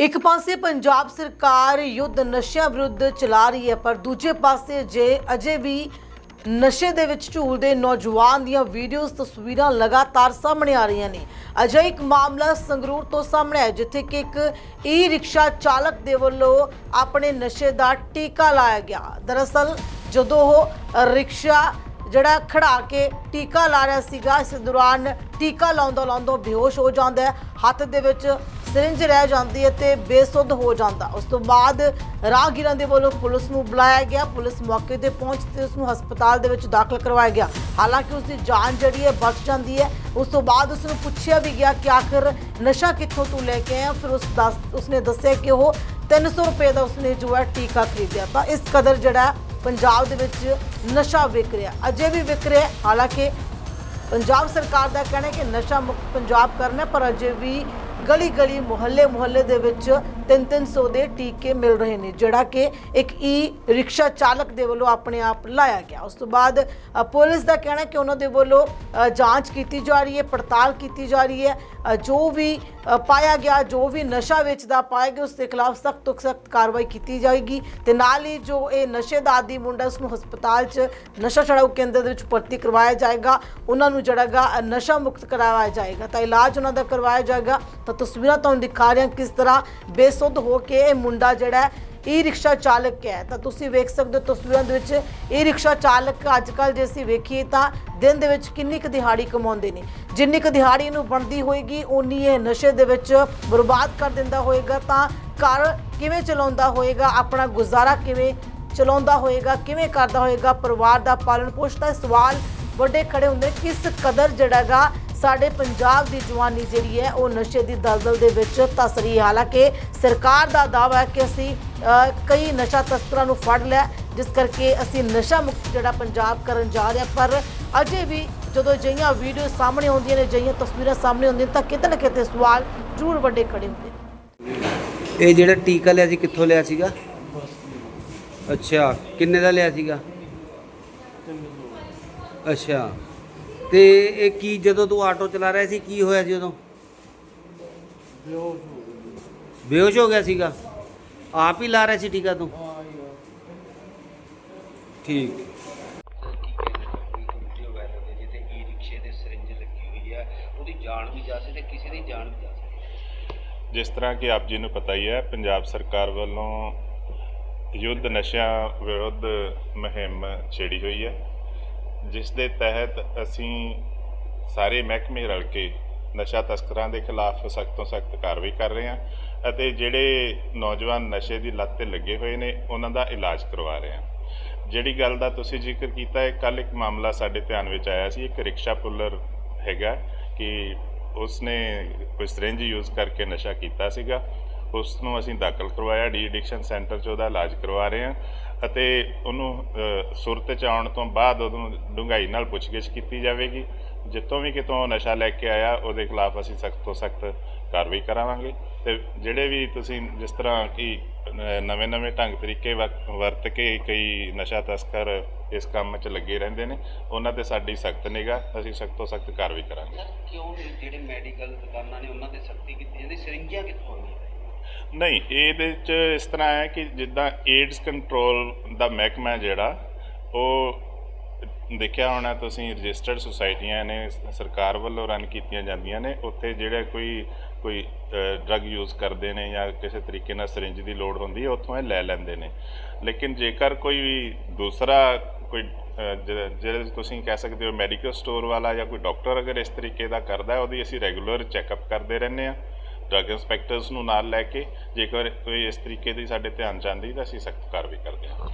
ਇੱਕ ਪਾਸੇ ਪੰਜਾਬ ਸਰਕਾਰ ਯੁੱਧ ਨਸ਼ਿਆਂ ਵਿਰੁੱਧ ਚਲਾ ਰਹੀ ਹੈ, ਪਰ ਦੂਜੇ ਪਾਸੇ ਜੇ ਅਜੇ ਵੀ ਨਸ਼ੇ ਦੇ ਵਿੱਚ ਝੂਲਦੇ ਨੌਜਵਾਨ ਦੀਆਂ ਵੀਡੀਓਜ਼, ਤਸਵੀਰਾਂ ਲਗਾਤਾਰ ਸਾਹਮਣੇ ਆ ਰਹੀਆਂ ਨੇ। ਅਜੇ ਇੱਕ ਮਾਮਲਾ ਸੰਗਰੂਰ ਤੋਂ ਸਾਹਮਣੇ ਆਇਆ, ਜਿੱਥੇ ਕਿ ਇੱਕ ਈ ਰਿਕਸ਼ਾ ਚਾਲਕ ਦੇ ਵੱਲੋਂ ਆਪਣੇ ਨਸ਼ੇ ਦਾ ਟੀਕਾ ਲਾਇਆ ਗਿਆ। ਦਰਅਸਲ ਜਦੋਂ ਉਹ ਰਿਕਸ਼ਾ ਜਿਹੜਾ ਖੜਾ ਕੇ ਟੀਕਾ ਲਾ ਰਿਹਾ ਸੀਗਾ, ਇਸ ਦੌਰਾਨ ਟੀਕਾ ਲਾਉਂਦਾ ਲਾਉਂਦਾ ਬੇਹੋਸ਼ ਹੋ ਜਾਂਦਾ ਹੈ। ਹੱਥ ਦੇ ਵਿੱਚ ਸਿਰਿੰਜ ਰਹਿ ਜਾਂਦੀ ਹੈ ਤੇ ਬੇਸੁੱਧ ਹੋ ਜਾਂਦਾ। ਉਸ ਤੋਂ ਬਾਅਦ ਰਾਹਗੀਰਾਂ ਦੇ ਵੱਲੋਂ ਪੁਲਿਸ ਨੂੰ ਬੁਲਾਇਆ ਗਿਆ। ਪੁਲਿਸ ਮੌਕੇ ਤੇ ਪਹੁੰਚ ਤੇ ਉਸ ਨੂੰ ਹਸਪਤਾਲ ਦੇ ਵਿੱਚ ਦਾਖਲ ਕਰਵਾਇਆ ਗਿਆ। ਹਾਲਾਂਕਿ ਉਸ ਦੀ ਜਾਨ ਜਿਹੜੀ ਹੈ ਬਚ ਜਾਂਦੀ ਹੈ। ਉਸ ਤੋਂ ਬਾਅਦ ਉਸ ਨੂੰ ਪੁੱਛਿਆ ਵੀ ਗਿਆ ਕਿ ਆਖਰ ਨਸ਼ਾ ਕਿੱਥੋਂ ਤੂੰ ਲੈ ਕੇ ਆਇਆ। ਫਿਰ ਉਸ ਦੱਸ, ਉਸਨੇ ਦੱਸਿਆ ਕਿ ਉਹ 300 ਰੁਪਏ ਦਾ ਉਸਨੇ ਜੋ ਹੈ ਟੀਕਾ ਖਰੀਦਿਆ। ਤਾਂ ਇਸ ਕਦਰ ਜਿਹੜਾ ਪੰਜਾਬ ਦੇ ਵਿੱਚ ਨਸ਼ਾ ਵਿਕ ਰਿਹਾ। ਅਜੇ ਵੀ ਵਿਕ ਰਿਹਾ ਹਾਲਾਂਕਿ ਪੰਜਾਬ ਸਰਕਾਰ ਦਾ ਕਹਿਣਾ ਹੈ ਕਿ ਨਸ਼ਾ ਮੁਕਤ ਪੰਜਾਬ ਕਰਨਾ ਪਰ ਅਜੇ ਵੀ ਗਲੀ ਗਲੀ ਮੁਹੱਲੇ ਮੁਹੱਲੇ ਦੇ ਵਿੱਚ 3-300 ਦੇ ਟੀਕੇ ਮਿਲ ਰਹੇ ਨੇ, ਜਿਹੜਾ ਕਿ ਇੱਕ ਈ ਰਿਕਸ਼ਾ ਚਾਲਕ ਦੇ ਵੱਲੋਂ ਆਪਣੇ ਆਪ ਲਾਇਆ ਗਿਆ। ਉਸ ਤੋਂ ਬਾਅਦ ਪੁਲਿਸ ਦਾ ਕਹਿਣਾ ਕਿ ਉਹਨਾਂ ਦੇ ਵੱਲੋਂ ਜਾਂਚ ਕੀਤੀ ਜਾ ਰਹੀ ਹੈ, ਪੜਤਾਲ ਕੀਤੀ ਜਾ ਰਹੀ ਹੈ। ਜੋ ਵੀ ਪਾਇਆ ਗਿਆ, ਜੋ ਵੀ ਨਸ਼ਾ ਵੇਚਦਾ ਪਾਇਆ ਗਿਆ, ਉਸ ਦੇ ਖਿਲਾਫ ਸਖਤ ਤੋਂ ਸਖਤ ਕਾਰਵਾਈ ਕੀਤੀ ਜਾਏਗੀ ਤੇ ਨਾਲ ਹੀ ਜੋ ਇਹ ਨਸ਼ੇ ਦਾ ਆਦੀ ਮੁੰਡਾ ਉਸ ਨੂੰ ਹਸਪਤਾਲ 'ਚ ਨਸ਼ਾ ਛਡਾਊ ਕੇਂਦਰ ਦੇ ਵਿੱਚ ਭਰਤੀ ਕਰਵਾਇਆ ਜਾਏਗਾ। ਉਹਨਾਂ ਨੂੰ ਜਿਹੜਾ ਗਾ ਨਸ਼ਾ ਮੁਕਤ ਕਰਾਇਆ ਜਾਏਗਾ। ਤਾਂ ਇਲਾਜ ਉਹਨਾਂ ਦਾ ਕਰਵਾਇਆ ਜਾਏਗਾ। ਤਾਂ ਤਸਵੀਰਾਂ ਤੁਹਾਨੂੰ ਦਿਖਾ ਰਹੇ ਹਾਂ ਕਿਸ ਤਰ੍ਹਾਂ ਬੇਸੁੱਧ ਹੋ ਕੇ ਇਹ ਮੁੰਡਾ ਜਿਹੜਾ ਹੈ ਈ ਰਿਕਸ਼ਾ ਚਾਲਕ ਹੈ। ਤਾਂ ਤੁਸੀਂ ਵੇਖ ਸਕਦੇ ਹੋ ਤਸਵੀਰਾਂ ਦੇ ਵਿੱਚ ਈ ਰਿਕਸ਼ਾ ਚਾਲਕ ਅੱਜ ਕੱਲ ਜੇ ਅਸੀਂ ਵੇਖੀਏ ਤਾਂ ਦਿਨ ਦੇ ਵਿੱਚ ਕਿੰਨੀ ਕੁ ਦਿਹਾੜੀ ਕਮਾਉਂਦੇ ਨੇ। ਜਿੰਨੀ ਕੁ ਦਿਹਾੜੀ ਨੂੰ ਬਣਦੀ ਹੋਏਗੀ ਉਨੀ ਇਹ ਨਸ਼ੇ ਦੇ ਵਿੱਚ ਬਰਬਾਦ ਕਰ ਦਿੰਦਾ ਹੋਏਗਾ। ਤਾਂ ਘਰ ਕਿਵੇਂ ਚਲਾਉਂਦਾ ਹੋਏਗਾ ਆਪਣਾ ਗੁਜ਼ਾਰਾ ਕਿਵੇਂ ਚਲਾਉਂਦਾ ਹੋਏਗਾ ਕਿਵੇਂ ਕਰਦਾ ਹੋਏਗਾ ਪਰਿਵਾਰ ਦਾ ਪਾਲਣ ਪੋਸ਼ਣ ਦਾ ਸਵਾਲ ਵੱਡੇ ਖੜੇ ਹੁੰਦੇ ਨੇ, ਕਿਸ ਕਦਰ ਜਿਹੜਾਗਾ ਸਾਡੇ ਪੰਜਾਬ ਦੀ ਜਵਾਨੀ ਜਿਹੜੀ ਹੈ, ਉਹ ਨਸ਼ੇ ਦੀ ਦਲਦਲ ਦੇ ਵਿੱਚ ਧਸ ਰਹੀ ਹੈ। ਹਾਲਾਂਕਿ ਸਰਕਾਰ ਦਾ ਦਾਅਵਾ ਹੈ ਕਿ ਅਸੀਂ ਕਈ ਨਸ਼ਾ ਤਸਕਰਾਂ ਨੂੰ ਫੜ ਲਿਆ, ਜਿਸ ਕਰਕੇ ਅਸੀਂ ਨਸ਼ਾ ਮੁਕਤ ਜਿਹੜਾ ਪੰਜਾਬ ਕਰਨ ਜਾ ਰਹੇ ਹਾਂ। ਪਰ ਅਜੇ ਵੀ ਜਦੋਂ ਅਜਿਹੀਆਂ ਵੀਡੀਓ ਸਾਹਮਣੇ ਆਉਂਦੀਆਂ ਨੇ, ਅਜਿਹੀਆਂ ਤਸਵੀਰਾਂ ਸਾਹਮਣੇ ਆਉਂਦੀਆਂ ਨੇ, ਤਾਂ ਕਿਤੇ ਨਾ ਕਿਤੇ ਸਵਾਲ ਜ਼ਰੂਰ ਵੱਡੇ ਖੜੇ ਹੁੰਦੇ ਨੇ। ਇਹ ਜਿਹੜਾ ਟੀਕਾ ਲਿਆ ਸੀ, ਕਿੱਥੋਂ ਲਿਆ ਸੀਗਾ? ਅੱਛਾ, ਕਿੰਨੇ ਦਾ ਲਿਆ ਸੀਗਾ? ਅੱਛਾ। ਤੇ ਇਹ ਕੀ ਜਦੋਂ ਤੂੰ ਆਟੋ ਚਲਾ ਰਿਹਾ ਸੀ, ਕੀ ਹੋਇਆ ਸੀ ਉਦੋਂ? ਬੇਹੋਸ਼ ਹੋ ਗਿਆ ਸੀਗਾ। ਆਪ ਹੀ ਲਾ ਰਿਹਾ ਸੀ ਟੀਕਾ ਤੂੰ? ਠੀਕ। ਜਿਸ ਤਰ੍ਹਾਂ ਕਿ ਆਪ ਜੀ ਨੂੰ ਪਤਾ ਹੀ ਹੈ, ਪੰਜਾਬ ਸਰਕਾਰ ਵੱਲੋਂ ਯੁੱਧ ਨਸ਼ਿਆਂ ਵਿਰੁੱਧ ਮੁਹਿੰਮ ਛੇੜੀ ਹੋਈ ਹੈ। ਜਿਸ ਦੇ ਤਹਿਤ ਅਸੀਂ ਸਾਰੇ ਮਹਿਕਮੇ ਰਲ ਕੇ ਨਸ਼ਾ ਤਸਕਰਾਂ ਦੇ ਖਿਲਾਫ ਸਖਤ ਤੋਂ ਸਖਤ ਕਾਰਵਾਈ ਕਰ ਰਹੇ ਹਾਂ ਅਤੇ ਜਿਹੜੇ ਨੌਜਵਾਨ ਨਸ਼ੇ ਦੀ ਲੱਤ ਤੇ ਲੱਗੇ ਹੋਏ ਨੇ, ਉਹਨਾਂ ਦਾ ਇਲਾਜ ਕਰਵਾ ਰਹੇ ਹਾਂ। ਜਿਹੜੀ ਗੱਲ ਦਾ ਤੁਸੀਂ ਜ਼ਿਕਰ ਕੀਤਾ ਹੈ ਕੱਲ ਇੱਕ ਮਾਮਲਾ ਸਾਡੇ ਧਿਆਨ ਵਿੱਚ ਆਇਆ ਸੀ, ਇੱਕ ਰਿਕਸ਼ਾ ਪੁੱਲਰ ਹੈਗਾ ਕਿ ਉਸਨੇ ਕੋਈ ਸਿਰਿੰਜ ਯੂਜ਼ ਕਰਕੇ ਨਸ਼ਾ ਕੀਤਾ ਸੀਗਾ। ਉਸ ਨੂੰ ਅਸੀਂ ਦਾਖਲ ਕਰਵਾਇਆ, ਡੀ ਐਡਿਕਸ਼ਨ ਸੈਂਟਰ 'ਚ ਉਹਦਾ ਇਲਾਜ ਕਰਵਾ ਰਹੇ ਹਾਂ। ਅਤੇ ਉਹਨੂੰ ਅ, ਸੁਰਤ 'ਚ ਆਉਣ ਤੋਂ ਬਾਅਦ ਉਹਨੂੰ ਡੂੰਘਾਈ ਨਾਲ ਪੁੱਛਗਿੱਛ ਕੀਤੀ ਜਾਵੇਗੀ। ਜਿੱਥੋਂ ਵੀ ਕਿਤੋਂ ਨਸ਼ਾ ਲੈ ਕੇ ਆਇਆ ਉਹਦੇ ਖਿਲਾਫ ਅਸੀਂ ਸਖਤ ਤੋਂ ਸਖਤ ਕਾਰਵਾਈ ਕਰਾਵਾਂਗੇ। ਤੇ ਜਿਹੜੇ ਵੀ ਤੁਸੀਂ ਜਿਸ ਤਰ੍ਹਾਂ ਕਿ ਨਵੇਂ ਨਵੇਂ ਢੰਗ ਤਰੀਕੇ ਵਕ- ਵਰਤ ਕੇ ਕਈ ਨਸ਼ਾ ਤਸਕਰ ਇਸ ਕੰਮ 'ਚ ਲੱਗੇ ਰਹਿੰਦੇ ਨੇ ਉਹਨਾਂ ਤੇ ਸਾਡੀ ਸਖਤ ਨਿਗਾ ਅਸੀਂ ਸਖਤ ਤੋਂ ਸਖਤ ਕਾਰਵਾਈ ਕਰਾਂਗੇ। ਕਿਉਂ ਜਿਹੜੇ ਮੈਡੀਕਲ ਦੁਕਾਨਾਂ ਨੇ ਉਹਨਾਂ ਤੇ ਸਖਤੀ ਕੀਤੀ ਜਾਂਦੀ? ਸਿਰਿੰਜਾਂ ਕਿੱਥੋਂ ਆਉਂਦੀਆਂ? ਨਹੀਂ, ਇਹਦੇ 'ਚ ਇਸ ਤਰ੍ਹਾਂ ਹੈ ਕਿ ਜਿੱਦਾਂ ਏਡਸ ਕੰਟਰੋਲ ਦਾ ਮਹਿਕਮਾ ਹੈ ਜਿਹੜਾ, ਉਹ ਦੇਖਿਆ ਹੋਣਾ ਤੁਸੀਂ, ਰਜਿਸਟਰਡ ਸੁਸਾਇਟੀਆਂ ਨੇ, ਸਰਕਾਰ ਵੱਲੋਂ ਰਨ ਕੀਤੀਆਂ ਜਾਂਦੀਆਂ ਨੇ, ਉੱਥੇ ਜਿਹੜਾ ਕੋਈ ਕੋਈ ਡਰੱਗ ਯੂਜ਼ ਕਰਦੇ ਨੇ ਜਾਂ ਕਿਸੇ ਤਰੀਕੇ ਨਾਲ ਸਿਰਿੰਜ ਦੀ ਲੋੜ ਹੁੰਦੀ ਹੈ, ਉੱਥੋਂ ਇਹ ਲੈ ਲੈਂਦੇ ਨੇ। ਲੇਕਿਨ ਜੇਕਰ ਕੋਈ ਵੀ ਦੂਸਰਾ ਕੋਈ ਜਿਹੜੇ ਤੁਸੀਂ ਕਹਿ ਸਕਦੇ ਹੋ ਮੈਡੀਕਲ ਸਟੋਰ ਵਾਲਾ ਜਾਂ ਕੋਈ ਡਾਕਟਰ ਅਗਰ ਇਸ ਤਰੀਕੇ ਦਾ ਕਰਦਾ ਹੈ, ਉਹਦੀ ਅਸੀਂ ਰੈਗੂਲਰ ਚੈੱਕਅਪ ਕਰਦੇ ਰਹਿੰਦੇ ਆ ਡਰੱਗ ਇੰਸਪੈਕਟਰਸ ਨੂੰ ਨਾਲ ਲੈ ਕੇ ਜੇਕਰ ਕੋਈ ਇਸ ਤਰੀਕੇ ਦੀ ਸਾਡੇ ਧਿਆਨ ਚ ਆਉਂਦੀ ਤਾਂ ਅਸੀਂ ਸਖਤ ਕਾਰਵਾਈ ਕਰਦੇ ਹਾਂ।